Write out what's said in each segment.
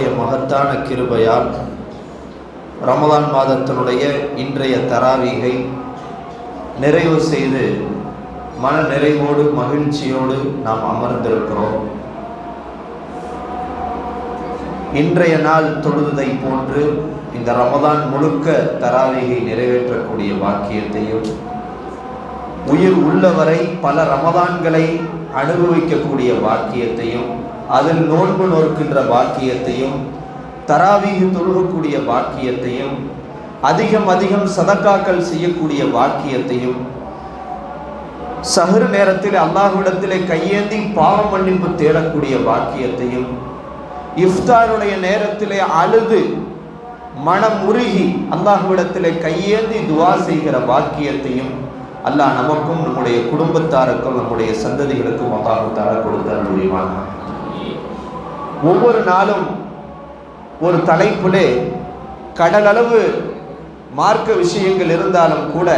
அல்லாஹுடைய மகத்தான கிருபையால் ரமதான் மாதத்தினுடைய இன்றைய தராவீகை நிறைவு செய்து மன நிறைவோடு மகிழ்ச்சியோடு நாம் அமர்ந்திருக்கிறோம். இன்றைய நாள் தொழுதை போன்று இந்த ரமதான் முழுக்க தராவிகை நிறைவேற்றக்கூடிய வாக்கியத்தையும் உயிர் உள்ளவரை பல ரமதான்களை அனுபவிக்கக்கூடிய வாக்கியத்தையும் அதில் நோன்பு நோக்கின்ற வாக்கியத்தையும் தராவீக தொழுகக்கூடிய வாக்கியத்தையும் அதிகம் அதிகம் சதக்காக்கள் செய்யக்கூடிய வாக்கியத்தையும் சஹர் நேரத்தில் அல்லாஹ்விடத்திலே கையேந்தி பாவ மன்னிப்பு தேடக்கூடிய வாக்கியத்தையும் இஃப்தாருடைய நேரத்திலே அழுது மனம் உருகி அல்லாஹ்விடத்திலே கையேந்தி துவா செய்கிற வாக்கியத்தையும் அல்லாஹ் நமக்கும் நம்முடைய குடும்பத்தாருக்கும் நம்முடைய சந்ததிகளுக்கும் அல்லாஹால கொடுத்தால் முடியுமான ஒவ்வொரு நாளும் ஒரு தலைப்பிலே கடலளவு மார்க்க விஷயங்கள் இருந்தாலும் கூட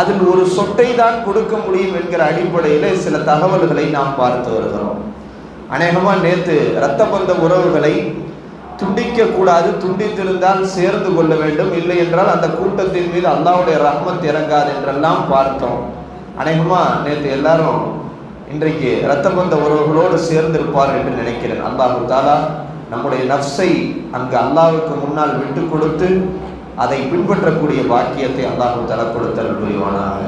அதில் ஒரு சொட்டை தான் கொடுக்க முடியும் என்கிற அடிப்படையில் சில தகவல்களை நாம் பார்த்து வருகிறோம். அநேகமாக நேற்று இரத்த பந்த உறவுகளை துண்டிக்கக்கூடாது துண்டித்திருந்தால் சேர்ந்து கொள்ள வேண்டும். இல்லை என்றால் அந்த கூட்டத்தின் மீது அல்லாவுடைய ரஹ்மத் இறங்காது என்றெல்லாம் பார்த்தோம். அநேகமாக நேற்று எல்லாரும் இன்றைக்கு ரத்தம் வந்த உறவுகளோடு சேர்ந்திருப்பார் என்று நினைக்கிறேன். அல்லாஹு தாலா நம்முடைய நஃப்ஸை அங்கு அல்லாவுக்கு முன்னால் விட்டு கொடுத்து அதை பின்பற்றக்கூடிய பாக்கியத்தை அல்லாஹு தாலா கொடுத்தல் புரிவானாக.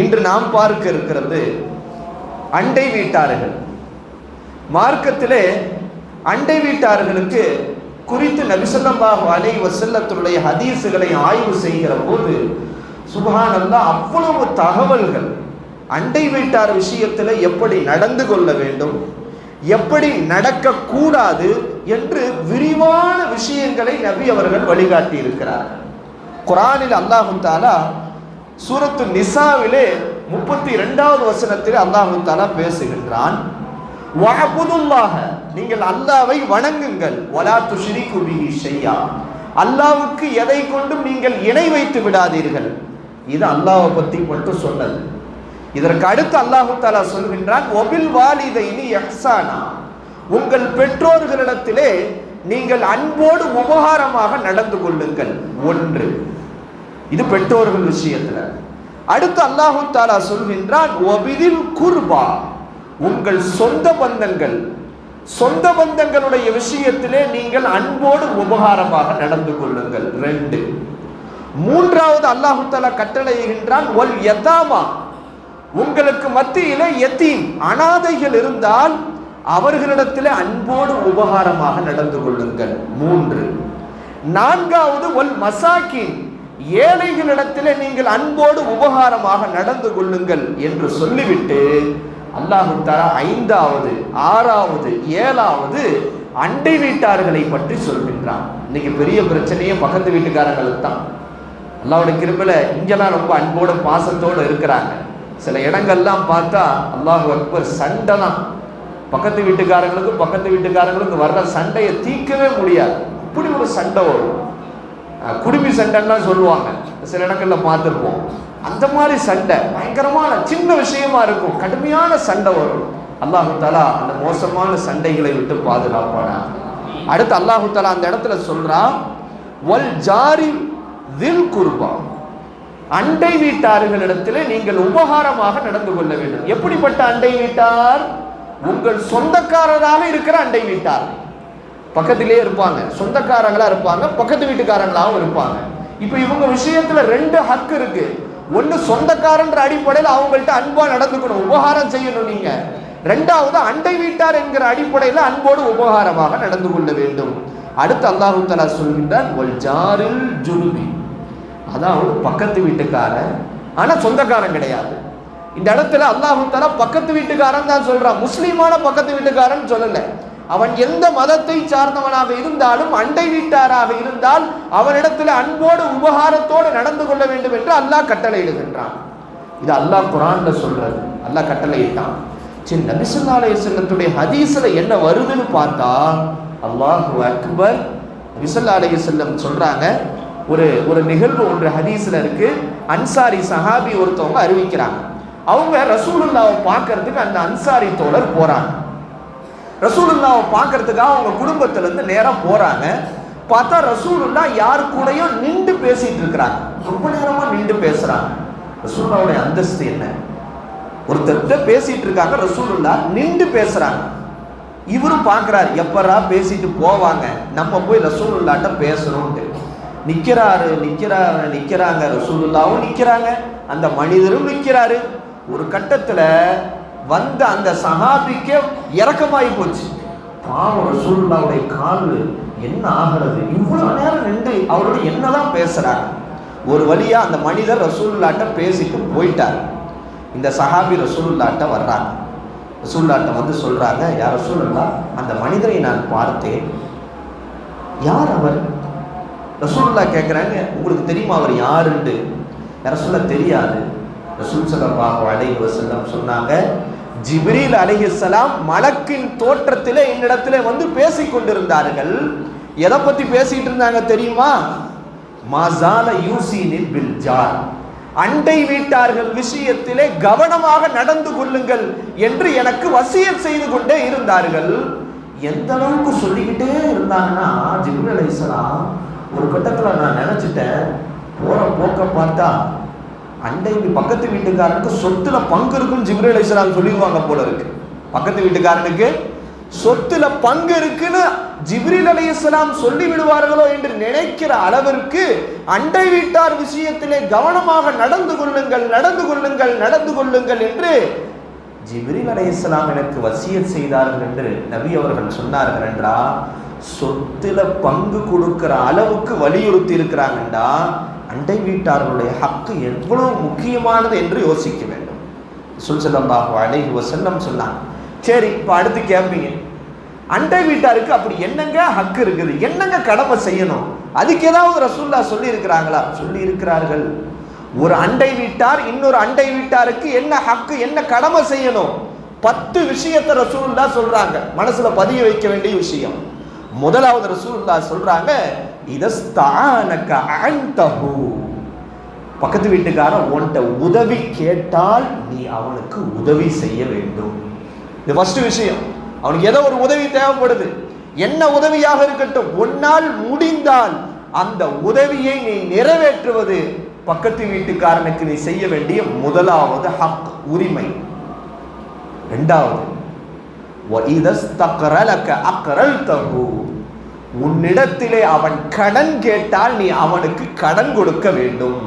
இன்று நாம் பார்க்க இருக்கிறது அண்டை வீட்டார்கள். மார்க்கத்திலே அண்டை வீட்டார்களுக்கு குறித்து நபிசல்லாஹு அலை வசல்லத்துடைய ஹதீஸுகளை ஆய்வு செய்கிற போது சுபஹானல்லா அவ்வளவு தகவல்கள் அண்டை வீட்டார் விஷயத்தில் எப்படி நடந்து கொள்ள வேண்டும் எப்படி நடக்கக்கூடாது என்று விரிவான விஷயங்களை நபி அவர்கள் வழிகாட்டி இருக்கிறார் குரானில் அல்லாஹு தாலா சூரத்து நிசாவிலே முப்பத்தி இரண்டாவது வசனத்தில் அல்லாஹு தாலா பேசுகின்றான். நீங்கள் அல்லாவை வணங்குங்கள். வலா துஷிரி பிஹி செய்யா அல்லாவுக்கு எதை கொண்டும் நீங்கள் இணை வைத்து விடாதீர்கள் இது அல்லாவை பற்றி மட்டும் சொன்னது. இதற்கு அடுத்து அல்லாஹு தாலா சொல்கின்றான் ஒபில் வாலிதைனி எஹ்சானா. உங்கள் பெற்றோர்களிடத்திலே நீங்கள் அன்போடு உபகாரமாக நடந்து கொள்ளுங்கள். ஒன்று. இது பெற்றோர்கள் விஷயத்துல. அடுத்து அல்லாஹு தாலா சொல்கின்றான் ஒபிதில் குர்பா. உங்கள் சொந்த பந்தங்கள் சொந்த பந்தங்களுடைய விஷயத்திலே நீங்கள் அன்போடு உபகாரமாக நடந்து கொள்ளுங்கள். ரெண்டு. மூன்றாவது அல்லாஹு தாலா கட்டளையிடுகின்றான் ஒல் யதாமா. உங்களுக்கு மத்தியில் எத்தீம் அனாதைகள் இருந்தால் அவர்களிடத்தில் அன்போடு உபகாரமாக நடந்து கொள்ளுங்கள். மூன்று. நான்காவது ஒல் மசாக்கின் ஏழைகளிடத்தில் நீங்கள் அன்போடு உபகாரமாக நடந்து கொள்ளுங்கள் என்று சொல்லிவிட்டு அல்லாஹு தாரா ஐந்தாவது ஆறாவது ஏழாவது அண்டை வீட்டார்களை பற்றி சொல்கின்றான். இன்னைக்கு பெரிய பிரச்சனையே பக்கத்து வீட்டுக்காரங்களுக்கு தான். அல்லாவோட கிருப்பில் இங்கெல்லாம் ரொம்ப அன்போடு பாசத்தோடு இருக்கிறாங்க. சில இடங்கள்லாம் பார்த்தா அல்லாஹு அக்பர் சண்டை தான் பக்கத்து வீட்டுக்காரங்களுக்கும் பக்கத்து வீட்டுக்காரங்களுக்கும் வர்ற சண்டையை தீர்க்கவே முடியாது. அப்படி ஒரு சண்டை வரும். குடுமி சண்டைலாம் சொல்லுவாங்க. சில இடங்களில் பார்த்துருப்போம். அந்த மாதிரி சண்டை பயங்கரமான சின்ன விஷயமா இருக்கும். கடுமையான சண்டை வரும். அல்லாஹு தாலா அந்த மோசமான சண்டைகளை விட்டு பாதுகாப்பானா? அடுத்து அல்லாஹு தாலா அந்த இடத்துல சொல்றான் வல் ஜாரி தில் குருபா. அண்டை வீட்டார்களிடத்தில் நீங்கள் உபகாரமாக நடந்து கொள்ள வேண்டும். எப்படிப்பட்ட அண்டை வீட்டார்? உங்கள் சொந்தக்காரராக இருக்கிற அண்டை வீட்டார். பக்கத்திலே இருப்பாங்க. சொந்தக்காரங்களா இருப்பாங்க. பக்கத்து வீட்டுக்காரங்களாகவும் இருப்பாங்க. இப்போ இவங்க விஷயத்துல ரெண்டு ஹக்கு இருக்கு. ஒன்று சொந்தக்காரன்ற அடிப்படையில் அவங்கள்ட்ட அன்பா நடந்துக்கணும் உபகாரம் செய்யணும் நீங்க. ரெண்டாவது அண்டை வீட்டார் என்கிற அடிப்படையில் அன்போடு உபகாரமாக நடந்து கொள்ள வேண்டும். அடுத்து அல்லாஹு தலா சொல்கின்றான் ஜாரில் ஜுனுபி. அதாவது பக்கத்து வீட்டுக்காரன் ஆனால் சொந்தக்காரன் கிடையாது. இந்த இடத்துல அல்லாஹு பக்கத்து வீட்டுக்காரன் தான் சொல்கிறான் முஸ்லீமான பக்கத்து வீட்டுக்காரன் சொல்லலை. அவன் எந்த மதத்தை சார்ந்தவனாக இருந்தாலும் அண்டை வீட்டாராக இருந்தால் அவனிடத்தில் அன்போடு உபகாரத்தோடு நடந்து கொள்ள வேண்டும் என்று அல்லாஹ் கட்டளையிடுகின்றான் இது அல்லாஹ் குரான்ல சொல்றது. அல்லாஹ் கட்டளையிட்டான் சரி நபிசுல்லா செல்லத்துடைய ஹதீஸ்ல என்ன வருதுன்னு பார்த்தா அல்லாஹ் அக்பர் நபிசுல்லா அலையுசல்லம் சொல்றாங்க ஒரு ஒரு நிகழ்வு ஒன்று ஹதீஸில் இருக்கு. அன்சாரி சஹாபி ஒருத்தவங்க அறிவிக்கிறாங்க. அவங்க ரசூலுல்லாவை பார்க்கறதுக்கு அந்த அன்சாரி தோழர் போறாங்க. ரசூலுல்லாவை பார்க்கறதுக்காக அவங்க குடும்பத்திலேருந்து இருந்து நேரா போறாங்க. பார்த்தா ரசூலுல்லா யார் கூடயும் நின்று பேசிட்டு இருக்கிறாங்க. ரொம்ப நேரமாக நின்று பேசுறாங்க. ரசூல்லாவுடைய அந்தஸ்து என்ன? ஒருத்தர்கிட்ட பேசிட்டு இருக்காங்க ரசூலுல்லா நின்று பேசுறாங்க. இவரும் பார்க்குறாரு எப்பரா பேசிட்டு போவாங்க? நம்ம போய் ரசூலுல்லாட்ட பேசணும்ட்டு நிற்கிறாரு நிற்கிறாரு நிற்கிறாங்க ரசூலுல்லாவும் நிற்கிறாங்க அந்த மனிதரும் நிற்கிறாரு ஒரு கட்டத்தில் வந்த அந்த சஹாபிக்கே இறக்கமாகி போச்சு. பாவம் ரசூலுல்லாவுடைய கால் என்ன ஆகிறது? இவ்வளோ நேரம் நின்று அவரோட என்னதான் பேசுகிறாங்க ஒரு வழியாக அந்த மனிதர் ரசூலுல்லாட்ட பேசிட்டு போயிட்டார். இந்த சஹாபி ரசூலுல்லாட்ட வர்றாங்க. ரசூல்லாட்ட வந்து சொல்கிறாங்க யார் ரசூலுல்லா அந்த மனிதரை நான் பார்த்தேன். யார் அவர்? ரசூல்லா கேட்குறாங்க உங்களுக்கு தெரியுமா அவர் யாருன்ட்டு? ரசூல்லா தெரியாது. ரசூல் ஸல்லல்லாஹு அலை வஸல்லம் சொன்னாங்க ஜிப்ரீல் அலிஹலாம் மலக்கின் தோற்றத்தில் என்னிடத்துல வந்து பேசி கொண்டிருந்தார்கள். எதை பற்றி பேசிகிட்டு இருந்தாங்க தெரியுமா? மாசால யூசினில் பில் ஜார். அண்டை வீட்டார்கள் விஷயத்திலே கவனமாக நடந்து கொள்ளுங்கள் என்று எனக்கு வசியம் செய்து கொண்டே இருந்தார்கள். எந்த அளவுக்கு சொல்லிக்கிட்டே இருந்தாங்கன்னா ஜிப்ரீல் அலைஹிஸ்ஸலாம் ஒரு கட்டத்தில் நான் நினச்சிட்டேன் போகிற போக்க பார்த்தா அண்டை பக்கத்து வீட்டுக்காரனுக்கு சொத்துல பங்கு இருக்குன்னு ஜிப்ரேல் இஸ்லாம் சொல்லிடுவாங்க போல இருக்கு. பக்கத்து வீட்டுக்காரனுக்கு சொத்துல பங்கு இருக்குன்னு ஜிப்ரில் அலி இஸ்லாம் சொல்லி விடுவார்களோ என்று நினைக்கிற அளவிற்கு அண்டை வீட்டார் விஷயத்திலே கவனமாக நடந்து கொள்ளுங்கள் நடந்து கொள்ளுங்கள் நடந்து கொள்ளுங்கள் என்று ஜிப்ரில் அலி இஸ்லாம் எனக்கு வசியத் செய்தார்கள் என்று நபி அவர்கள் சொன்னார்கள் என்றா சொத்துல பங்கு கொடுக்கிற அளவுக்கு வலியுறுத்தி இருக்கிறாங்கண்டா அண்டை வீட்டார்களுடைய ஹக்கு எவ்வளவு முக்கியமானது என்று யோசிக்க வேண்டும். சுல்சல்லாஹு அழகி வசல்லம் சொன்னாங்க. சரி இப்போ அடுத்து கேட்பீங்க அண்டை வீட்டாருக்கு அப்படி என்னங்க ஹக்கு இருக்குது? என்னங்க கடமை செய்யணும்? அதுக்கு ஏதாவது ரசூல்லா சொல்லி இருக்கிறாங்களா சொல்லி இருக்கிறார்கள் ஒரு அண்டை வீட்டார் இன்னொரு அண்டை வீட்டாருக்கு என்ன ஹக்கு என்ன கடமை செய்யணும்? பத்து விஷயத்தை ரசூல்லா சொல்றாங்க. மனசுல பதிய வைக்க வேண்டிய விஷயம். முதலாவது ரசூல்லா சொல்றாங்க இதஸ்தானக்க அந்தஹு பக்கத்து வீட்டுக்காரன் உன்ட்ட உதவி கேட்டால் நீ அவனுக்கு உதவி செய்ய வேண்டும். இது ஃபஸ்ட்டு விஷயம். அவனுக்கு ஏதோ ஒரு உதவி தேவைப்படுது. என்ன உதவியாக இருக்கட்டும் உன்னால் முடிந்தால் அந்த உதவியை நீ நிறைவேற்றுவது பக்கத்து வீட்டுக்காரனுக்கு நீ செய்ய வேண்டிய முதலாவது ஹக் உரிமை. ரெண்டாவது உன்னிடத்திலே அவன் கடன் கேட்டால் நீ அவனுக்கு கடன் கொடுக்க வேண்டும்.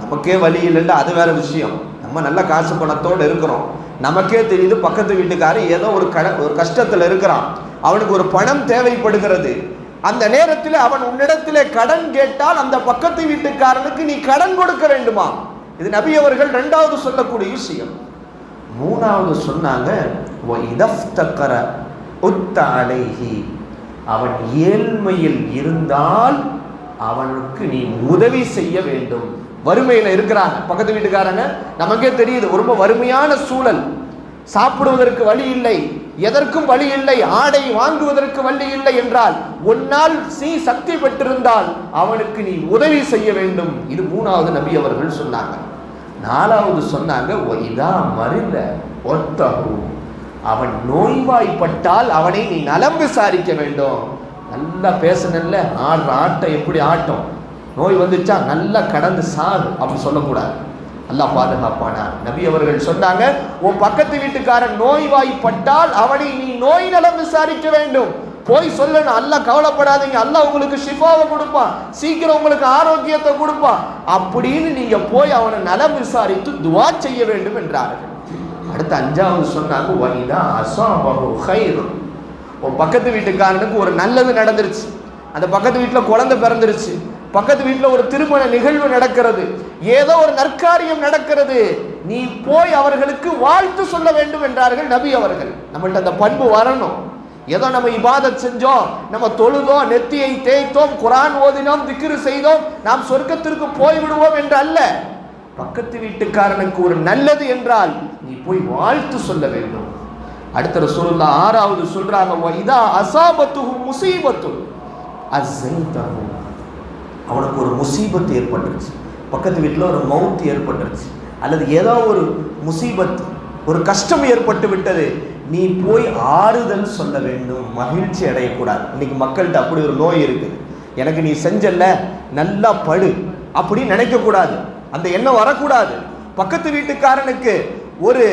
நமக்கே வழி இல்லைன்னா அது வேற விஷயம். நம்ம நல்ல காசு பணத்தோடு இருக்கிறோம். நமக்கே தெரியுது பக்கத்து வீட்டுக்காரன் ஏதோ ஒரு கட ஒரு கஷ்டத்தில் இருக்கிறான். அவனுக்கு ஒரு பணம் தேவைப்படுகிறது. அந்த நேரத்தில் அவன் உன்னிடத்திலே கடன் கேட்டால் அந்த பக்கத்து வீட்டுக்காரனுக்கு நீ கடன் கொடுக்க வேண்டுமா? இது நபி அவர்கள் ரெண்டாவது சொல்லக்கூடிய விஷயம். மூணாவது சொன்னாங்க உத்த அலைஹி." அவன் ஏழ்மையில் இருந்தால் அவனுக்கு நீ உதவி செய்ய வேண்டும். வறுமையில் இருக்கிறாங்க. பக்கத்து வீட்டுக்காரங்க நமக்கே தெரியுது ரொம்ப வறுமையான சூழல். சாப்பிடுவதற்கு வழி இல்லை எதற்கும் வழி இல்லை ஆடை வாங்குவதற்கு வழி இல்லை என்றால் உன்னால் சீ சக்தி பெற்றிருந்தால் அவனுக்கு நீ உதவி செய்ய வேண்டும். இது மூணாவது நபி அவர்கள் சொன்னாங்க. நாலாவது சொன்னாங்க ஒய்தா மருந்த ஒத்தகு அவன் நோய்வாய்ப்பட்டால் அவனை நீ நலம் விசாரிக்க வேண்டும். நல்லா பேசணும்ல ஆடுற ஆட்டம் எப்படி ஆட்டம்? நோய் வந்துச்சா? நல்லா கடந்து சார் அப்படின்னு சொல்லக்கூடாது. நல்லா பாதுகாப்பானா? நபி அவர்கள் சொன்னாங்க உன் பக்கத்து வீட்டுக்காரன் நோய்வாய்ப்பட்டால் அவனை நீ நோய் நலம் விசாரிக்க வேண்டும். போய் சொல்லணும் அல்லாஹ் கவலைப்படாதீங்க. அல்லாஹ் உங்களுக்கு ஷிஃபாவை கொடுப்பான். சீக்கிரம் உங்களுக்கு ஆரோக்கியத்தை கொடுப்பான். அப்படின்னு நீங்கள் போய் அவனை நலம் விசாரித்து துவா செய்ய வேண்டும் என்றார்கள். அடுத்து அஞ்சாவது சொன்னாங்க வைதா அசாபகு ஹைர் உன் பக்கத்து வீட்டுக்காரனுக்கு ஒரு நல்லது நடந்துருச்சு. அந்த பக்கத்து வீட்டில் குழந்தை பிறந்துருச்சு. பக்கத்து வீட்டில் ஒரு திருமண நிகழ்வு நடக்கிறது. ஏதோ ஒரு நற்காரியம் நடக்கிறது. நீ போய் அவர்களுக்கு வாழ்த்து சொல்ல வேண்டும் என்றார்கள் நபி அவர்கள். நம்மள்ட்ட அந்த பண்பு வரணும். ஏதோ நம்ம இபாதத் செஞ்சோம் நம்ம தொழுதோம் நெத்தியை தேய்த்தோம் குரான் ஓதினோம் திக்ரு செய்தோம் நாம் சொர்க்கத்திற்கு போய் விடுவோம் என்று அல்ல. பக்கத்து வீட்டுக்காரனுக்கு ஒரு நல்லது என்றால் நீ போய் வாழ்த்து சொல்ல வேண்டும். அடுத்த ரசூலுல்லாஹ் ஆறாவது சொல்றாங்க இதா அசாபத்துஹு முசீபத்து அஸைதஹு அவனுக்கு ஒரு முசீபத்து ஏற்பட்டுருச்சு. பக்கத்து வீட்டில் ஒரு மவுத்து ஏற்பட்டுருச்சு. அல்லது ஏதோ ஒரு முசீபத் ஒரு கஷ்டம் ஏற்பட்டு விட்டது. நீ போய் ஆறுதல் சொல்ல வேண்டும். மகிழ்ச்சி அடையக்கூடாது. இன்னைக்கு மக்கள்கிட்ட அப்படி ஒரு நோய் இருக்குது. எனக்கு நீ செஞ்சல்ல நல்லா படு அப்படின்னு நினைக்கக்கூடாது. அந்த எண்ணம் வரக்கூடாது. பக்கத்து வீட்டுக்காரனுக்கு ஒரு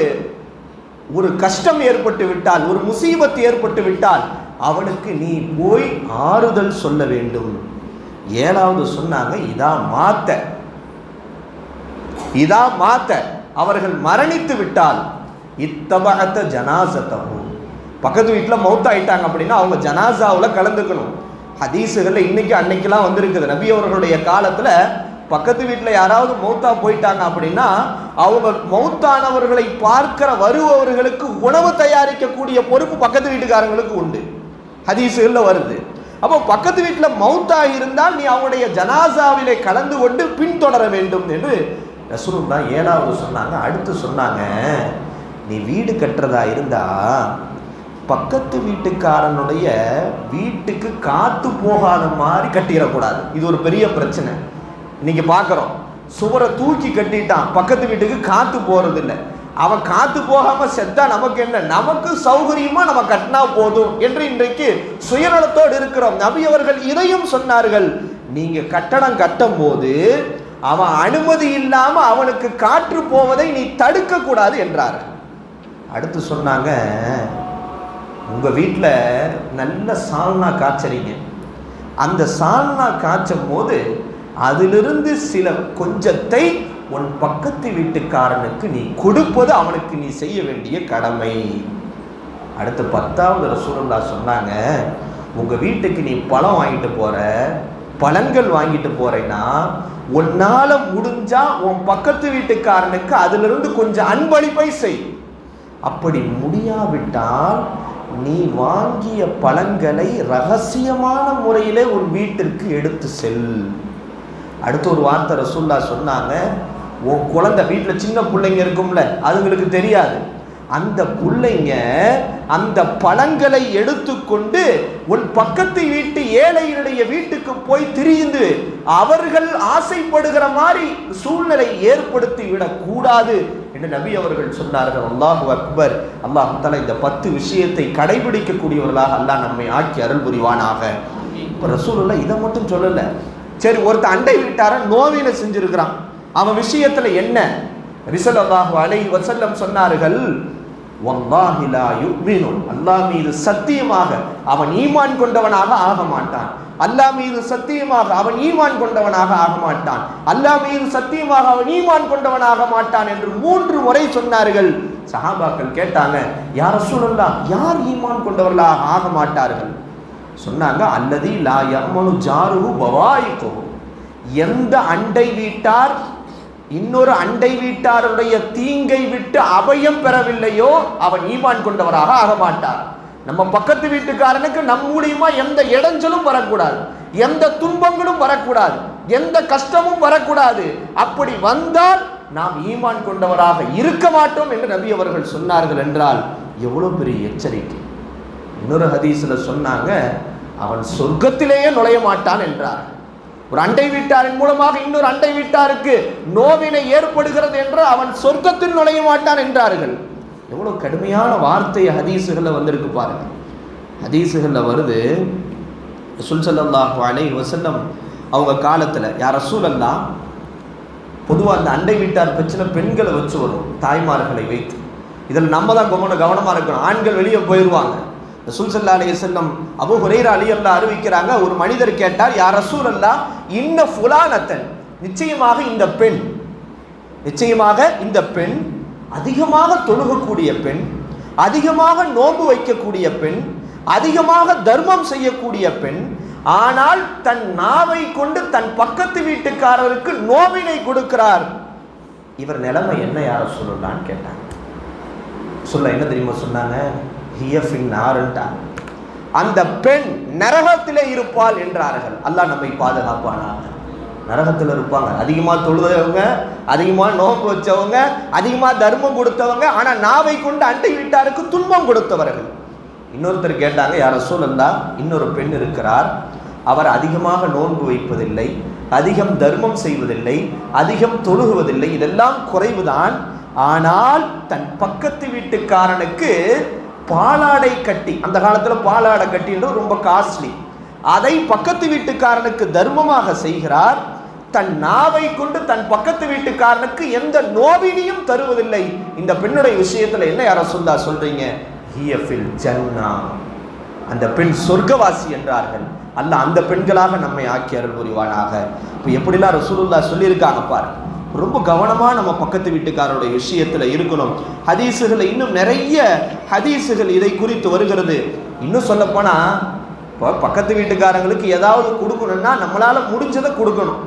ஒரு கஷ்டம் ஏற்பட்டு விட்டால் ஒரு முசீபத்து ஏற்பட்டு விட்டால் அவனுக்கு நீ போய் ஆறுதல் சொல்ல வேண்டும். ஏழாவது சொன்னாங்க இதா மாத்த. இதா மாத்த. அவர்கள் மரணித்து விட்டால் இத்தபகத்த ஜனாசத்தவும் பக்கத்து வீட்டில் மௌத்தாயிட்டாங்க அப்படின்னா அவங்க ஜனாசாவில் கலந்துக்கணும். ஹதீஸுகளில் இன்னைக்கு அன்னைக்கெல்லாம் வந்திருக்குது. நபி அவர்களுடைய காலத்தில் பக்கத்து வீட்டில் யாராவது மௌத்தா போயிட்டாங்க அப்படின்னா அவங்க மௌத்தானவர்களை பார்க்கிற வருபவர்களுக்கு உணவு தயாரிக்கக்கூடிய பொறுப்பு பக்கத்து வீட்டுக்காரங்களுக்கு உண்டு. ஹதீசுகளில் வருது. அப்போ பக்கத்து வீட்டில் மௌத்தா இருந்தால் நீ அவனுடைய ஜனாசாவிலே கலந்து கொண்டு பின்தொடர வேண்டும் என்று ரசூலுல்லா ஏழாவது சொன்னாங்க அடுத்து சொன்னாங்க நீ வீடு கட்டுறதா இருந்தா பக்கத்து வீட்டுக்காரனுடைய வீட்டுக்கு காத்து போகாத மாதிரி கட்டிடக்கூடாது. இது ஒரு பெரிய பிரச்சனை. இன்னைக்கு பார்க்குறோம். சுவரை தூக்கி கட்டிட்டான். பக்கத்து வீட்டுக்கு காற்று போகிறது இல்லை அவன் காத்து போகாம செத்தா நமக்கு என்ன? நமக்கு சௌகரியமா நம்ம கட்டினா போதும் என்று இன்றைக்கு சுயநலத்தோடு இருக்கிறோம். நபி அவர்கள் இதையும் சொன்னார்கள். நீங்க கட்டடம் கட்டும் போது அவன் அனுமதி இல்லாம அவனுக்கு காற்று போவதை நீ தடுக்க கூடாது என்றார். அடுத்து சொன்னாங்க உங்க வீட்டில் நல்ல சால்னா காய்ச்சறீங்க. அந்த சால்னா காய்ச்சும் போது அதிலிருந்து சில கொஞ்சத்தை உன் பக்கத்து வீட்டுக்காரனுக்கு நீ கொடுப்பது அவனுக்கு நீ செய்ய வேண்டிய கடமை. அடுத்து பத்தாவது ரசூலுல்லா சொன்னாங்க உங்கள் வீட்டுக்கு நீ பழம் வாங்கிட்டு போகிற பழங்கள் வாங்கிட்டு போகிறேன்னா உன்னால் முடிஞ்சால் உன் பக்கத்து வீட்டுக்காரனுக்கு அதிலிருந்து கொஞ்சம் அன்பளிப்பை செய். அப்படி முடியாவிட்டால் நீ வாங்கிய பழங்களை ரகசியமான முறையிலே உன் வீட்டிற்கு எடுத்து செல். அடுத்து ஒரு வார்த்தை ரசூல்லா சொன்னாங்க உன் குழந்தை வீட்டில் சின்ன பிள்ளைங்க இருக்கும்ல அதுங்களுக்கு தெரியாது. அந்த பிள்ளைங்க அந்த பழங்களை எடுத்துக்கொண்டு உன் பக்கத்து வீட்டு ஏழையினுடைய வீட்டுக்கு போய் திரிந்து அவர்கள் ஆசைப்படுகிற மாதிரி சூழ்நிலை ஏற்படுத்தி விடக்கூடாது என்று நபி அவர்கள் சொன்னார்கள். அல்லாஹு அக்பர். அல்லாஹு தலை இந்த பத்து விஷயத்தை கடைபிடிக்கக்கூடியவர்களாக அல்லாஹ் நம்மை ஆக்கி அருள் புரிவானாக. இப்போ ரசூலுல்லாஹ் இதை மட்டும் சொல்லலை. சரி ஒருத்தன் அண்டை வீட்டார? நோவினை செஞ்சிருக்கிறான். அவன் விஷயத்துல என்ன? ரிசல்லாஹு அலை வசல்லம் சொன்னார்கள் வல்லாஹி அல்லாஹ் மீது சத்தியமாக அவன் ஈமான் கொண்டவனாக ஆக மாட்டான். அல்லாஹ் மீது சத்தியமாக அவன் ஈமான் கொண்டவனாக ஆக மாட்டான். அல்லாஹ் மீது சத்தியமாக அவன் ஈமான் கொண்டவனாக மாட்டான் என்று மூன்று முறை சொன்னார்கள். சஹாபாக்கள் கேட்டாங்க யார் ரசூலுல்லாஹ் யார் ஈமான் கொண்டவர்களாக ஆக மாட்டார்கள்? சொன்னாங்க அல்லது லா யம்மனு ஜாருஹு பவாயிக்கோ எந்த அண்டை வீட்டார் இன்னொரு அண்டை வீட்டாருடைய தீங்கை விட்டு அபயம் பெறவில்லையோ அவன் ஈமான் கொண்டவராக ஆக மாட்டார் நம்ம பக்கத்து வீட்டுக்காரனுக்கு நம் மூலியமா எந்த இடைஞ்சலும் வரக்கூடாது எந்த துன்பங்களும் வரக்கூடாது எந்த கஷ்டமும் வரக்கூடாது. அப்படி வந்தால் நாம் ஈமான் கொண்டவராக இருக்க மாட்டோம் என்று நபி அவர்கள் சொன்னார்கள் என்றால் எவ்வளவு பெரிய எச்சரிக்கை. இன்னொரு ஹதீஸில் சொன்னாங்க அவன் சொர்க்கத்திலேயே நுழைய மாட்டான் என்றார். ஒரு அண்டை வீட்டாரின் மூலமாக இன்னொரு அண்டை வீட்டாருக்கு நோவினை ஏற்படுகிறது என்று அவன் சொர்க்கத்தில் நுழைய மாட்டான் என்றார்கள். எவ்வளோ கடுமையான வார்த்தை ஹதீஸுகளில் வந்திருக்கு பாருங்க. ஹதீஸுகளில் வருது ரசூல் ஸல்லல்லாஹு அலைஹி வசல்லம் அவங்க காலத்தில் யார் ரசூல் பொதுவாக அந்த அண்டை வீட்டார் பிரச்சனை பெண்களை வச்சு வரும் தாய்மார்களை வைத்து. இதில் நம்ம தான் கவனம் கவனமாக இருக்கணும். ஆண்கள் வெளியே போயிடுவாங்க ரசூல் சல்லா அலி செல்லம் அபு ஹுரைர் அலி அல்லா அறிவிக்கிறாங்க ஒரு மனிதர் கேட்டார் யார் ரசூல் அல்லா இன்ன ஃபுலானத்தன். நிச்சயமாக இந்த பெண் நிச்சயமாக இந்த பெண் அதிகமாக தொழுகக்கூடிய பெண் அதிகமாக நோன்பு வைக்கக்கூடிய பெண் அதிகமாக தர்மம் செய்யக்கூடிய பெண் ஆனால் தன் நாவை கொண்டு தன் பக்கத்து வீட்டுக்காரருக்கு நோவினை கொடுக்கிறார். இவர் நிலைமை என்ன யார சொல்லலான்னு கேட்டாங்க. சொல்ல என்ன தெரியுமா சொன்னாங்க? ஹியஃபின் நாருன்ட்டாங்க அந்த பெண் நரகத்திலே இருப்பாள் என்றார்கள். அல்லாஹ் நம்மை பாதுகாப்பானா நரகத்தில் இருப்பாங்க. அதிகமாக தொழுதவங்க அதிகமாக நோன்பு வச்சவங்க அதிகமாக தர்மம் கொடுத்தவங்க ஆனால் நாவை கொண்டு அண்டை வீட்டாருக்கு துன்பம் கொடுத்தவர்கள். இன்னொருத்தர் கேட்டாங்க யார சூழல்லா இன்னொரு பெண் இருக்கிறார். அவர் அதிகமாக நோன்பு வைப்பதில்லை அதிகம் தர்மம் செய்வதில்லை அதிகம் தொழுகுவதில்லை இதெல்லாம் குறைவுதான். ஆனால் தன் பக்கத்து வீட்டுக்காரனுக்கு பாலாடை கட்டி அந்த காலத்தில் பாலாடை கட்டின்றது ரொம்ப காஸ்ட்லி அதை பக்கத்து வீட்டுக்காரனுக்கு தர்மமாக செய்கிறார். தன் நாவை கொண்டு தன் பக்கத்து வீட்டுக்காரனுக்கு எந்த நோவினியும் தருவதில்லை. இந்த பெண்ணுடைய விஷயத்தில் என்ன யாரோ சொல்லா சொல்றீங்க? ஹிய ஜன்னா. அந்த பெண் சொர்க்கவாசி என்றார்கள். அல்ல அந்த பெண்களாக நம்மை ஆக்கி அருள் புரிவானாக இப்போ எப்படிலாம் ரசூலுல்லா சொல்லியிருக்காங்க பாருங்க. ரொம்ப கவனமாக நம்ம பக்கத்து வீட்டுக்காரோட விஷயத்தில் இருக்கணும். ஹதீஸுகள் இன்னும் நிறைய ஹதீஸுகள் இதை குறித்து வருகிறது. இன்னும் சொல்லப்போனால் இப்போ பக்கத்து வீட்டுக்காரங்களுக்கு ஏதாவது கொடுக்கணும்னா நம்மளால் முடிஞ்சதை கொடுக்கணும்.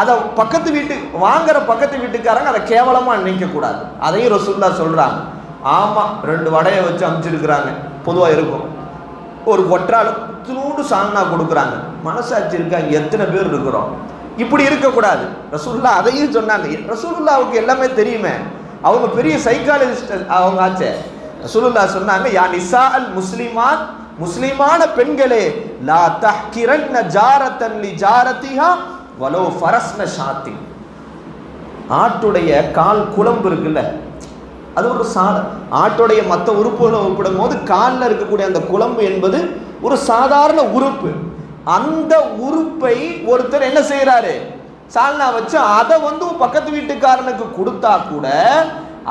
அதை பக்கத்து வீட்டு வாங்குற பக்கத்து வீட்டுக்காரங்க அதை கேவலமாக நினைக்கக்கூடாது. அதையும் ரசுல்லா சொல்கிறாங்க ஆமாம் ரெண்டு வடையை வச்சு அமைச்சிருக்கிறாங்க. பொதுவாக இருக்கும். ஒரு கொற்றாலும் இத்தினூண்டு சால்னா கொடுக்குறாங்க. மனசாட்சி இருக்காங்க எத்தனை பேர் இருக்கிறோம்? இப்படி இருக்கக்கூடாது. ரசூல்லா அதையும் சொன்னாங்க. ரசூலுல்லாவுக்கு எல்லாமே தெரியுமே. அவங்க பெரிய சைக்காலஜிஸ்ட் அவங்க ஆச்சே. ரசூலுல்லா சொன்னாங்க யா நிசா அல் முஸ்லிமான் முஸ்லிமான பெண்களே லா தஹ்கிரன் ஜாரத்தன் லி ஜாரத்திஹா வலோ ஃபரஸ்ன ஷாத்தி. ஆட்டுடைய கால் குழம்பு இருக்குல்ல அது ஒரு சாதம் ஆட்டுடைய மற்ற உறுப்புகளை ஒப்பிடும் போது காலில் இருக்கக்கூடிய அந்த குழம்பு என்பது ஒரு சாதாரண உறுப்பு. அந்த உறுப்பை ஒருத்தர் என்ன செய்யறாரு சால்னா வச்சு அதை வந்து பக்கத்து வீட்டுக்காரனுக்கு கொடுத்தா கூட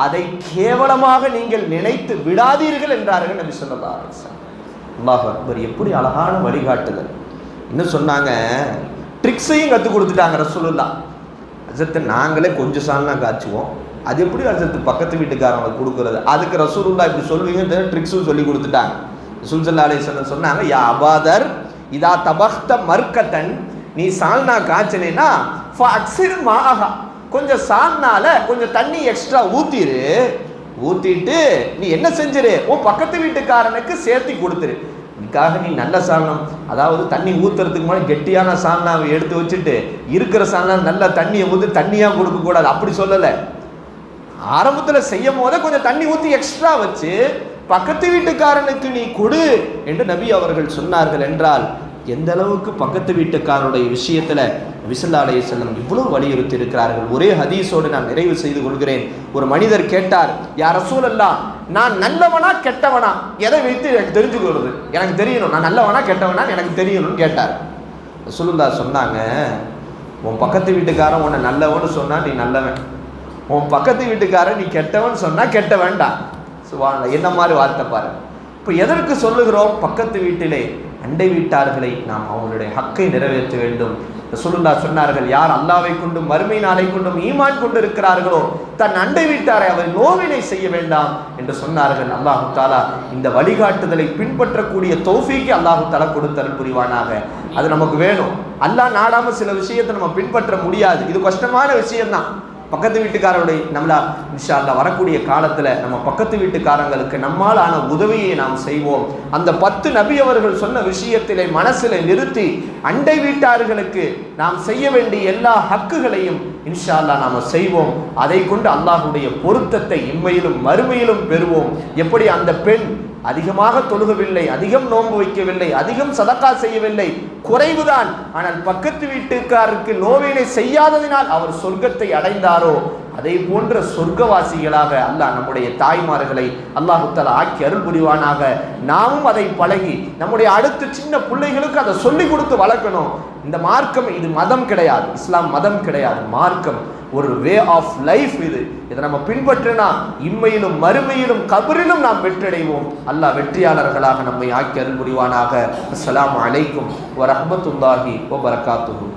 அதை கேவலமாக நீங்கள் நினைத்து விடாதீர்கள் என்றார்கள் நபி சொல்லா அல்லாஹ் அக்பர் எப்படி அழகான வழிகாட்டுதல். இன்னும் சொன்னாங்க? ட்ரிக்ஸையும் கற்றுக் கொடுத்துட்டாங்க ரசூலுல்லா அஜத்து நாங்களே கொஞ்சம் சால்னா காய்ச்சுவோம். அது எப்படி அஜத்து பக்கத்து வீட்டுக்காரங்களுக்கு கொடுக்குறது? அதுக்கு ரசூலுல்லா இப்படி சொல்லுவீங்க ட்ரிக்ஸும் சொல்லி கொடுத்துட்டாங்க. ரசூல் சல்லா சொன்னாங்க யா அபாதர் இதா தபஹ்த மர்க்கத்தன் நீ சால்னா காய்ச்சினேன்னா மாகா கொஞ்சம் சால்னால கொஞ்சம் தண்ணி எக்ஸ்ட்ரா ஊத்திரு. ஊத்திட்டு நீ என்ன செஞ்சிரு? உன் பக்கத்து வீட்டுக்காரனுக்கு சேர்த்து கொடுத்துரு. இதுக்காக நீ நல்ல சாணம் அதாவது தண்ணி ஊத்துறதுக்கு முன்னாடி கெட்டியான சால்னாவை எடுத்து வச்சுட்டு இருக்கிற சாணம் நல்ல தண்ணியை ஊற்றி தண்ணியாக கொடுக்கக்கூடாது அப்படி சொல்லலை. ஆரம்பத்தில் செய்யும் போதே கொஞ்சம் தண்ணி ஊற்றி எக்ஸ்ட்ரா வச்சு பக்கத்து வீட்டுக்காரனுக்கு நீ கொடு என்று நபி அவர்கள் சொன்னார்கள் என்றால் எந்த அளவுக்கு பக்கத்து வீட்டுக்காரனுடைய விஷயத்துல விசல்லா அலைய செல்லம் இவ்வளவு வலியுறுத்தி இருக்கிறார்கள் ஒரே ஹதீஸோடு நான் நிறைவு செய்து கொள்கிறேன். ஒரு மனிதர் கேட்டார் யார் சூழல்லா நான் நல்லவனா கெட்டவனா? எதை வைத்து எனக்கு தெரிஞ்சுக்கொள்வது எனக்கு தெரியணும். நான் நல்லவனா கெட்டவனா எனக்கு தெரியணும்னு கேட்டார். ரசூலுல்லா சொன்னாங்க உன் பக்கத்து வீட்டுக்காரன் உன்னை நல்லவன்னு சொன்னா நீ நல்லவன். உன் பக்கத்து வீட்டுக்காரன் நீ கெட்டவன் சொன்னா கெட்ட வேண்டாம் என்ன மாதிரி வார்த்தை பாரு இப்போ எதற்கு சொல்லுகிறோம்? பக்கத்து வீட்டிலே அண்டை வீட்டார்களை நாம் அவங்களுடைய ஹக்கை நிறைவேற்ற வேண்டும். ரசூலுல்லா சொன்னார்கள் யார் அல்லாவை கொண்டும் மறுமை நாளை கொண்டும் ஈமான் கொண்டு இருக்கிறார்களோ தன் அண்டை வீட்டாரை அவர் நோவினை செய்ய வேண்டாம் என்று சொன்னார்கள். அல்லாஹு தாலா இந்த வழிகாட்டுதலை பின்பற்றக்கூடிய தோஃபிக்கு அல்லாஹு தாலா கொடுத்தல் புரிவானாக. அது நமக்கு வேணும். அல்லாஹ் நாடாம சில விஷயத்தை நம்ம பின்பற்ற முடியாது. இது கஷ்டமான விஷயம்தான். பக்கத்து வீட்டுக்காரருடைய நம்மளா இன்ஷா அல்லா வரக்கூடிய காலத்தில் நம்ம பக்கத்து வீட்டுக்காரங்களுக்கு நம்மால் ஆன உதவியை நாம் செய்வோம். அந்த பத்து நபி அவர்கள் சொன்ன விஷயத்திலே மனசில் நிறுத்தி அண்டை வீட்டார்களுக்கு நாம் செய்ய வேண்டிய எல்லா ஹக்குகளையும் இன்ஷா அல்லா நாம் செய்வோம். அதை கொண்டு அல்லாஹுடைய பொருத்தத்தை இம்மையிலும் மறுமையிலும் பெறுவோம். எப்படி அந்த பெண் அதிகமாக தொழுகவில்லை அதிகம் நோன்பு வைக்கவில்லை அதிகம் சதக்கா செய்யவில்லை. குறைவுதான். ஆனால் பக்கத்து வீட்டுக்காரருக்கு நோவினை செய்யாததினால் அவர் சொர்க்கத்தை அடைந்தாரோ? அதை போன்ற சொர்க்கவாசிகளாக அல்லாஹ் நம்முடைய தாய்மார்களை அல்லாஹுத்தலா ஆக்கி அருள் புரிவானாக. நாமும் அதை பழகி நம்முடைய அடுத்த சின்ன பிள்ளைகளுக்கு அதை சொல்லி கொடுத்து வளர்க்கணும். இந்த மார்க்கம் இது மதம் கிடையாது. இஸ்லாம் மதம் கிடையாது. மார்க்கம். ஒரு வே ஆஃப் லைஃப் இது இதை நம்ம பின்பற்றினா இம்மையிலும் மறுமையிலும் கபரிலும் நாம் வெற்றடைவோம் அல்லாஹ் வெற்றியாளர்களாக நம்மை ஆக்கி அருள் புரிவானாக அஸ்ஸலாமு அலைக்கும் வரஹ்மத்துல்லாஹி வபரகாத்துஹு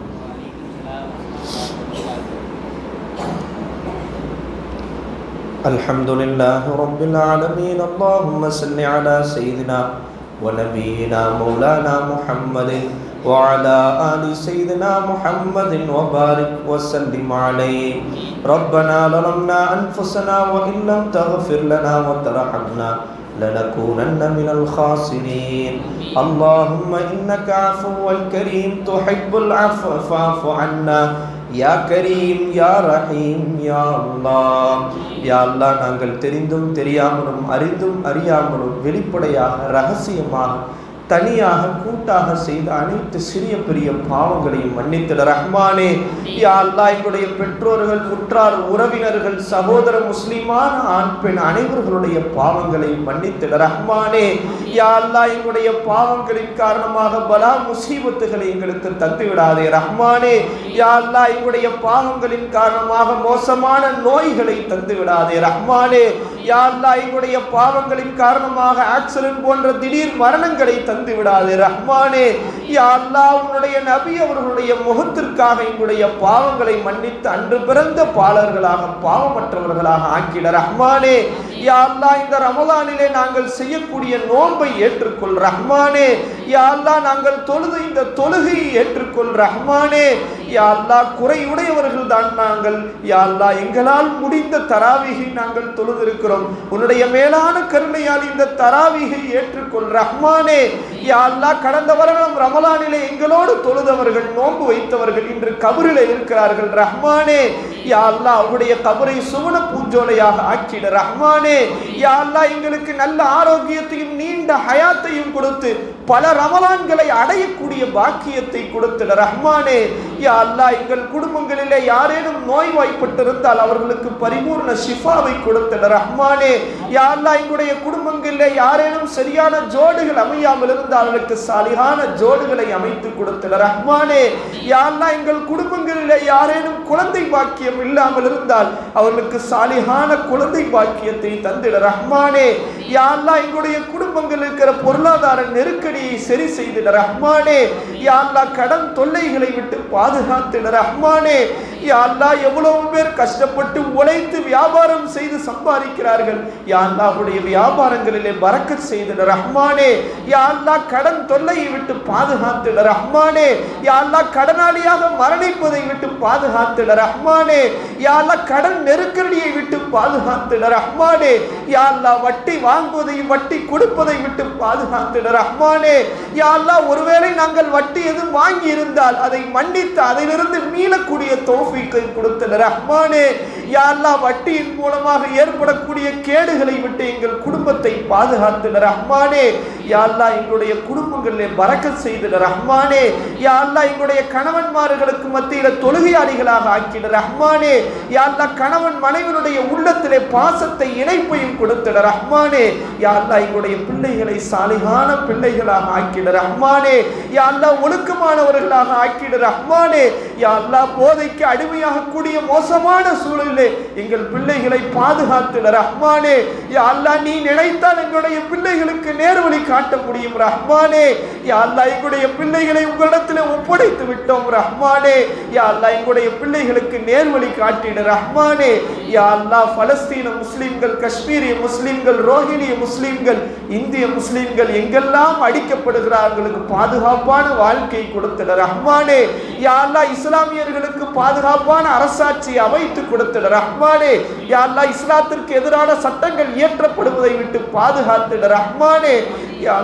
الحمد لله رب العالمين اللهم صل على سيدنا ونبينا مولانا محمد وعلى آل سيدنا محمد وبارك وسلم عليه. ربنا ظلمنا أنفسنا وإن لم تغفر لنا وترحمنا لنكونن من الخاسرين. اللهم إنك عفو كريم تحب العفو فاعف عنا. யா கரீம் யா ரஹீம் யா அல்லா யா அல்லா நாங்கள் தெரிந்தும் தெரியாமலும் அறிந்தும் அறியாமலும் வெளிப்படையாக ரகசியமாக தனியாக கூட்டாக செய்த அனைத்து சிறிய பெரிய பாவங்களையும் மன்னித்திட ரஹ்மானே. யா அல்லாஹ் எங்களுடைய பெற்றோர்கள் உற்றார் உறவினர்கள் சகோதர முஸ்லிமான ஆண் பெண் அனைவர்களுடைய பாவங்களை மன்னித்திட ரஹ்மானே. யா அல்லாஹ் எங்களுடைய பாவங்களின் காரணமாக பலா முசீபத்துகளை எங்களுக்கு தந்து விடாதே ரஹ்மானே யா அல்லாஹ் எங்களுடைய பாவங்களின் காரணமாக மோசமான நோய்களை தந்து விடாதே ரஹ்மானே யா அல்லாஹ் எங்களுடைய பாவங்களின் காரணமாக ஆக்சிடென்ட் போன்ற திடீர் மரணங்களை தந்து விடாதே ரஹ்மானே. யா உன்னுடைய நபி அவர்களுடைய முகத்திற்காக எங்களுடைய பாவங்களை மன்னித்து அன்று பிறந்த பாலர்களாக பாவமற்றவர்களாக ஆக்கிட ரஹ்மானே. யா இந்த ரமலானிலே நாங்கள் செய்யக்கூடிய நோன்பை ஏற்றுக்கொள் ரஹ்மானே. யா நாங்கள் தொழுது இந்த தொழுகையை ஏற்றுக்கொள் ரஹ்மானே. யா குறையுடையவர்கள் தான் நாங்கள். யா எங்களால் முடிந்த தராவிகை நாங்கள் தொழுதிருக்கிறோம். உன்னுடைய மேலான கருணையால் இந்த தராவிகை ஏற்றுக்கொள் ரஹ்மானே. யாழ்லா கடந்த வருடம் ரமலானிலே எங்களோடு தொழுதவர்கள் நோன்பு வைத்தவர்கள் இன்று கபரில் இருக்கிறார்கள். ரஹ்மானே யாழ்லா அவருடைய கபரை சுவன பூஞ்சோலையாக ஆக்கிட. ரஹ்மானே யாழ்லா எங்களுக்கு நல்ல ஆரோக்கியத்தையும் நீண்ட ஹயாத்தையும் கொடுத்து பல ரமலான்களை அடையக்கூடிய பாக்கியத்தை கொடுத்திட ரஹ்மானே யா அல்லாஹ் எங்கள் குடும்பங்களிலே யாரேனும் நோய்வாய்ப்பட்டிருந்தால் அவர்களுக்கு பரிபூர்ண ஷிஃபாவை கொடுத்திட ரஹ்மானே யா அல்லாஹ் எங்களுடைய குடும்பங்களிலே யாரேனும் சரியான ஜோடுகள் அமையாமல் இருந்து அவர்களுக்கு சாலிகான ஜோடுகளை அமைத்து கொடுத்தல ரஹ்மானே யா எங்கள் குடும்பங்களில் யாரேனும் குழந்தை பாக்கியம் இல்லாமல் இருந்தால் அவர்களுக்கு சாலிகான குழந்தை பாக்கியத்தை தந்திட. ரஹ்மானே யா எங்களுடைய குடும்பங்கள் இருக்கிற பொருளாதார நெருக்கடியை சரி செய்திட. ரஹ்மானே யா கடன் தொல்லைகளை விட்டு பாதுகாத்திட. ரஹ்மானே யா எவ்வளவு பேர் கஷ்டப்பட்டு உழைத்து வியாபாரம் செய்து சம்பாதிக்கிறார்கள். யா அல்லாஹ்வுடைய வியாபாரங்களிலே பறக்கத் செய்திட. ரஹ்மானே யா அல்லாஹ் கடன் தொல்லையை விட்டு பாதுகாத்துட ரஹ்மானே. யா கடனாளியாக மரணிப்பதை விட்டு பாதுகாத்துட ரஹ்மானே. யா கடன் நெருக்கடியை விட்டு பாதுகாத்துட ரஹ்மானே. யா வட்டி வாங்குவதையும் வட்டி கொடுப்பதை விட்டு பாதுகாத்துட ரஹ்மானே. யா ஒருவேளை நாங்கள் வட்டி எதுவும் வாங்கி இருந்தால் அதை மன்னித்து அதிலிருந்து மீளக்கூடிய தோஃபிக்கை கொடுத்துட ரஹ்மானே. யா வட்டியின் மூலமாக ஏற்படக்கூடிய கேடுகளை விட்டு எங்கள் குடும்பத்தை பாதுகாத்துட ரஹ்மானே. யா எங்கள் எங்களுடைய குடும்பங்களிலே பறக்கத் செய்திட ரஹ்மானே யா அல்லா எங்களுடைய கணவன்மார்களுக்கு மத்தியில தொழுகையாளிகளாக ஆக்கிட ரஹ்மானே யா அல்லா கணவன் மனைவனுடைய உள்ளத்திலே பாசத்தை இணைப்பையும் கொடுத்திட ரஹ்மானே யா அல்லா எங்களுடைய பிள்ளைகளை சாலிகான பிள்ளைகளாக ஆக்கிட ரஹ்மானே யா அல்லா ஒழுக்கமானவர்களாக ஆக்கிட ரஹ்மானே யா அல்லா போதைக்கு அடிமையாகக்கூடிய மோசமான சூழலிலே எங்கள் பிள்ளைகளை பாதுகாத்திட ரஹ்மானே யா அல்லா நீ நினைத்தால் எங்களுடைய பிள்ளைகளுக்கு நேர்வழி காட்ட முடியும் ரஹ்மானே யா எங்களுடைய பிள்ளைகளை உங்களிடத்தில் ஒப்படைத்து விட்டோம் ரஹ்மானே. யா எங்களுடைய பிள்ளைகளுக்கு நேர்வழி காட்டின ரஹ்மானே. யா பலஸ்தீன முஸ்லீம்கள் காஷ்மீரிய முஸ்லீம்கள் ரோஹிணிய முஸ்லீம்கள் இந்திய முஸ்லீம்கள் எங்கெல்லாம் அடிக்கப்படுகிறார்களுக்கு பாதுகாப்பான வாழ்க்கை கொடுத்திட ரஹ்மானே. யா இஸ்லாமியர்களுக்கு பாதுகாப்பான அரசாட்சி அமைத்து கொடுத்திட ரஹ்மானே. யா இஸ்லாத்திற்கு எதிரான சட்டங்கள் இயற்றப்படுவதை விட்டு பாதுகாத்திட ரஹ்மானே. யா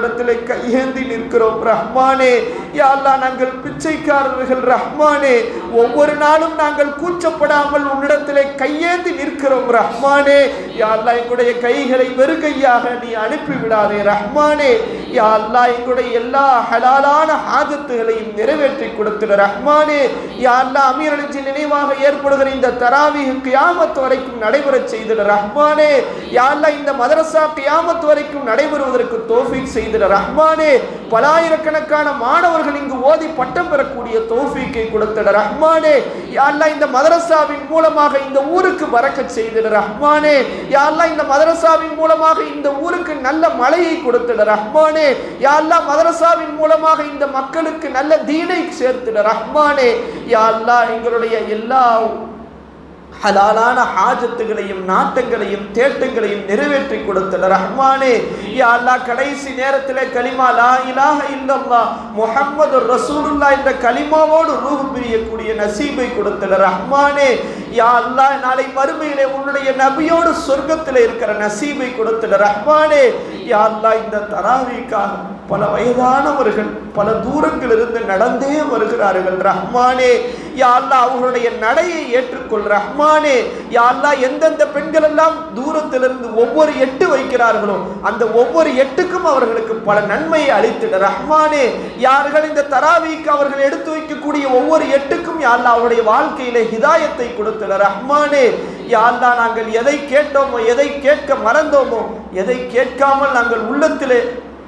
உம்மிடத்தில் கையேந்தி நிற்கிறோம். ரஹ்மானே யா நாங்கள் பிச்சைக்காரர்கள். ரஹ்மானே ஒவ்வொரு நாளும் நாங்கள் கூச்சப்படாமல் உன்னிடத்தில் கையேந்தி நிற்கிறோம். ரஹ்மானே யா எங்களுடைய கைகளை வெறுகையாக நீ அனுப்பிவிடாதே. ரஹ்மானே யா எங்களுடைய எல்லா ஹலாலான ஆதத்துகளையும் நிறைவேற்றி கொடுத்துட. ரஹ்மானே யா அல்லாஹ் அமீர் அலிஜி நினைவாக ஏற்படுகிற இந்த தராவிக கியாமத்து வரைக்கும் நடைபெறச் செய்திட. ரஹ்மானே யா இந்த மதரசா கியாமத்து வரைக்கும் நடைபெறுவதற்கு தோஃபிக் செய்து செய்திட ரஹ்மானே பலாயிரக்கணக்கான மாணவர்கள் இங்கு ஓதி பட்டம் பெறக்கூடிய தோஃபீக்கை கொடுத்திட ரஹ்மானே. யா இந்த மதரசாவின் மூலமாக இந்த ஊருக்கு வரக்க செய்திட ரஹ்மானே. யா இந்த மதரசாவின் மூலமாக இந்த ஊருக்கு நல்ல மழையை கொடுத்திட ரஹ்மானே. யா மதரசாவின் மூலமாக இந்த மக்களுக்கு நல்ல தீனை சேர்த்திட ரஹ்மானே. யா அல்லாஹ் எங்களுடைய எல்லா ஹலாலான ஹாஜத்துகளையும் நாட்டங்களையும் தேட்டங்களையும் நிறைவேற்றி கொடுத்தல ரஹ்மானே யா அல்லாஹ் கடைசி நேரத்தில் கலிமா லா இலாஹ இல்லல்லா முஹம்மது ரசூலுல்லா என்ற கலிமாவோடு ரூஹ் பிரியக்கூடிய நசீபை கொடுத்தல ரஹ்மானே யா அல்லாஹ் நாளை மறுமையிலே உன்னுடைய நபியோடு சொர்க்கத்தில் இருக்கிற நசீபை கொடுத்தல ரஹ்மானே யா அல்லா இந்த தராவிக்காக பல வயதானவர்கள் பல தூரங்களிலிருந்து நடந்தே வருகிறார்கள். ரஹ்மானே யாழ்லா அவர்களுடைய நடையை ஏற்றுக்கொள். ரஹ்மானே யாழ்லா எந்தெந்த பெண்கள் எல்லாம் தூரத்திலிருந்து ஒவ்வொரு எட்டு வைக்கிறார்களோ அந்த ஒவ்வொரு எட்டுக்கும் அவர்களுக்கு பல நன்மையை அளித்திட. ரஹ்மானே யார்கள் இந்த தராவிக்கு அவர்கள் எடுத்து வைக்கக்கூடிய ஒவ்வொரு எட்டுக்கும் யாழ்லா அவருடைய வாழ்க்கையில ஹிதாயத்தை கொடுத்திட. ரஹ்மானே யாழ்லா நாங்கள் எதை கேட்டோமோ எதை கேட்க மறந்தோமோ எதை கேட்காமல் நாங்கள் உள்ளத்திலே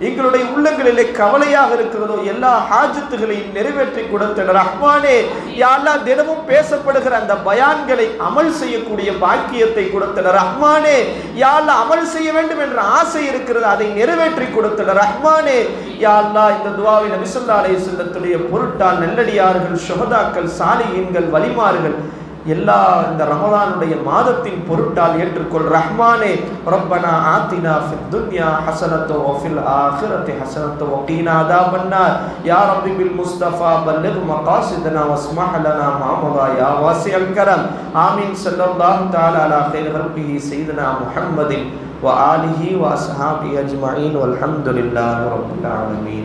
எங்களுடைய உள்ளங்களிலே கவலையாக இருக்கிறதோ எல்லா ஹாஜத்துகளையும் நிறைவேற்றி கொடுத்த ரஹ்மானே யாரா தினமும் பேசப்படுகிற அந்த பயான்களை அமல் செய்யக்கூடிய பாக்கியத்தை கொடுத்த ரஹ்மானே யாரா அமல் செய்ய வேண்டும் என்ற ஆசை இருக்கிறது அதை நிறைவேற்றி கொடுத்த ரஹ்மானே யாரா இந்த துவாவை நபிசுல்லா அலை செல்லத்துடைய பொருட்டால் நல்லடியார்கள் சுகதாக்கள் சாலியின்கள் வலிமார்கள் எல்லா இந்த ரமலானுடைய மாதத்தின் பொருட்டால் ஏற்றுக்கொள் ரஹ்மானே ரப்பனா ஆத்தினா ஃபித் துன்யா ஹசனத்தோ ஃபில் ஆஹிரத்தி ஹசனத்தோ வகீனா அதா பன்னார் யா ரப்பி பில் முஸ்தஃபா பல்லிக் மகாசிதனா வஸ்மஹ் லனா மாமதா யா வாசி அல்கரம் ஆமீன் ஸல்லல்லாஹு தஆலா அலா கைர் ஹல்கிஹி சையதனா முஹம்மதின் وآله وأصحابه أجمعين والحمد لله رب العالمين